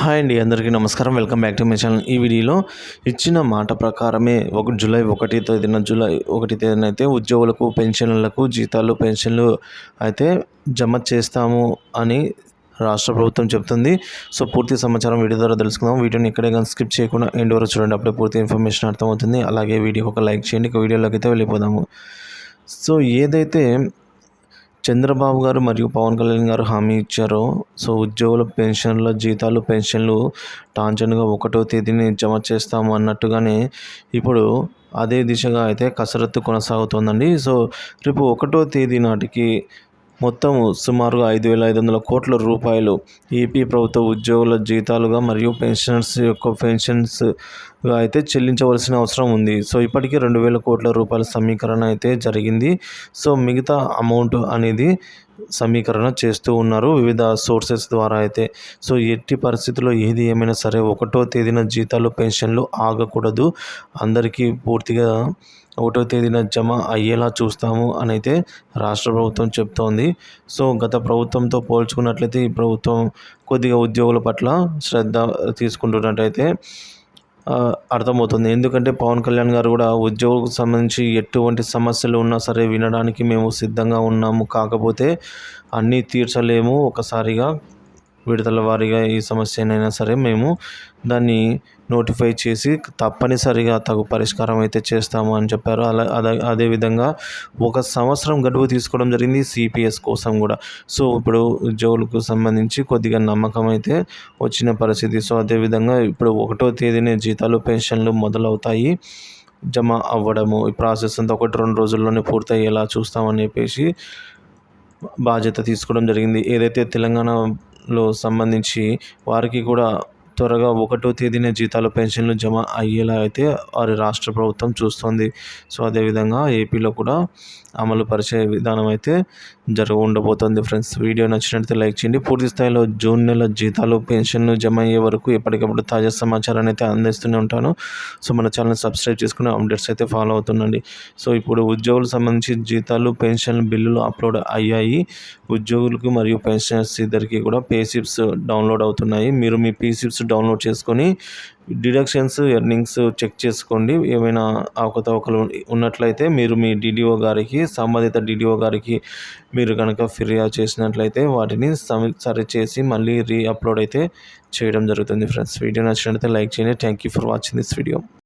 Hi అండి అందరికీ నమస్కారం. Welcome back to my channel. ఈ వీడియోలో ఇచ్చిన మాట ప్రకారమే ఒక జూలై ఒకటి తేదీన జూలై ఒకటి తేదీన అయితే ఉద్యోగులకు పెన్షన్లకు జీతాలు పెన్షన్లు అయితే జమ చేస్తాము అని రాష్ట్ర ప్రభుత్వం చెప్తుంది. సో పూర్తి సమాచారం వీడియో ద్వారా తెలుసుకుందాం. వీడియోని ఇక్కడే కానీ స్కిప్ చేయకుండా ఎండ్ వరకు చూడండి. అప్పుడే పూర్తి ఇన్ఫర్మేషన్ అర్థమవుతుంది. అలాగే వీడియోకి ఒక లైక్ చేయండి. ఇక వీడియోలోకి అయితే వెళ్ళిపోదాము. సో ఏదైతే చంద్రబాబు గారు మరియు పవన్ కళ్యాణ్ గారు హామీ ఇచ్చారు. సో ఉద్యోగుల పెన్షన్ల జీతాలు పెన్షన్లు టాంచన్గా ఒకటో తేదీని జమ చేస్తాము అన్నట్టుగానే ఇప్పుడు అదే దిశగా అయితే కసరత్తు కొనసాగుతోందండి. సో రేపు ఒకటో తేదీ నాటికి మొత్తం సుమారుగా ఐదు వేల ఐదు వందల కోట్ల రూపాయలు ఏపీ ప్రభుత్వ ఉద్యోగుల జీతాలుగా మరియు పెన్షనర్స్ యొక్క పెన్షన్స్ అయితే చెల్లించవలసిన అవసరం ఉంది. సో ఇప్పటికీ రెండు వేల కోట్ల రూపాయల సమీకరణ అయితే జరిగింది. సో మిగతా అమౌంట్ అనేది సమీకరణ చేస్తూ ఉన్నారు వివిధ సోర్సెస్ ద్వారా అయితే. సో ఎట్టి పరిస్థితుల్లో ఏది ఏమైనా సరే ఒకటో తేదీన జీతాలు పెన్షన్లు ఆగకూడదు. అందరికీ పూర్తిగా ఒకటో తేదీన జమ అయ్యేలా చూస్తాము అని అయితే రాష్ట్ర ప్రభుత్వం చెప్తోంది. సో గత ప్రభుత్వంతో పోల్చుకున్నట్లయితే ఈ ప్రభుత్వం కొద్దిగా ఉద్యోగుల పట్ల శ్రద్ధ తీసుకుంటున్నట్టయితే అర్థమవుతుంది. ఎందుకంటే పవన్ కళ్యాణ్ గారు కూడా ఉద్యోగకు సంబంధించి ఎటువంటి సమస్యలు ఉన్నా సరే వినడానికి మేము సిద్ధంగా ఉన్నాము. కాకపోతే అన్నీ తీర్చలేము ఒకసారిగా. విడతల వారీగా ఈ సమస్యనైనా సరే మేము దాన్ని నోటిఫై చేసి తప్పనిసరిగా తగు పరిష్కారం అయితే చేస్తాము అని చెప్పారు. అలా అదే అదేవిధంగా ఒక సంవత్సరం గడువు తీసుకోవడం జరిగింది సిపిఎస్ కోసం కూడా. సో ఇప్పుడు ఉద్యోగులకు సంబంధించి కొద్దిగా నమ్మకం అయితే వచ్చిన పరిస్థితి. సో అదేవిధంగా ఇప్పుడు ఒకటో తేదీనే జీతాలు పెన్షన్లు మొదలవుతాయి. జమ అవ్వడము ఈ ప్రాసెస్ అంతా ఒకటి రెండు రోజుల్లోనే పూర్తయ్యేలా చూస్తామని చెప్పేసి బాధ్యత తీసుకోవడం జరిగింది. ఏదైతే తెలంగాణ లో సంబంధించి వారికి కూడా త్వరగా ఒకటో తేదీనే జీతాలు పెన్షన్లు జమ అయ్యేలా అయితే వారి రాష్ట్ర ప్రభుత్వం చూస్తుంది. సో అదేవిధంగా ఏపీలో కూడా అమలు పరిచే విధానం అయితే జరగ ఉండబోతుంది ఫ్రెండ్స్. వీడియో నచ్చినట్లయితే లైక్ చేయండి. పూర్తి స్థాయిలో జూన్ నెల జీతాలు పెన్షన్లు జమ అయ్యే వరకు ఎప్పటికప్పుడు తాజా సమాచారాన్ని అయితే అందిస్తూనే ఉంటాను. సో మన ఛానల్ సబ్స్క్రైబ్ చేసుకుని అప్డేట్స్ అయితే ఫాలో అవుతుండండి. సో ఇప్పుడు ఉద్యోగులకు సంబంధించి జీతాలు పెన్షన్ బిల్లులు అప్లోడ్ అయ్యాయి. ఉద్యోగులకు మరియు పెన్షనర్స్ ఇద్దరికి కూడా పేసిప్స్ డౌన్లోడ్ అవుతున్నాయి. మీరు మీ పేసిప్స్ డౌన్లోడ్ చేసుకొని డిడక్షన్స్ ఎర్నింగ్స్ చెక్ చేసుకోండి. ఏమైనా అవకతవకలు ఉన్నట్లయితే మీరు మీ డిడిఓ గారికి సంబంధిత డిడిఓ గారికి మీరు కనుక ఫిర్యాదు చేసినట్లయితే వాటిని సరిచేసి మళ్ళీ రీ అప్లోడ్ అయితే చేయడం జరుగుతుంది ఫ్రెండ్స్. వీడియో నచ్చినట్లయితే లైక్ చేయండి. Thank you for watching this video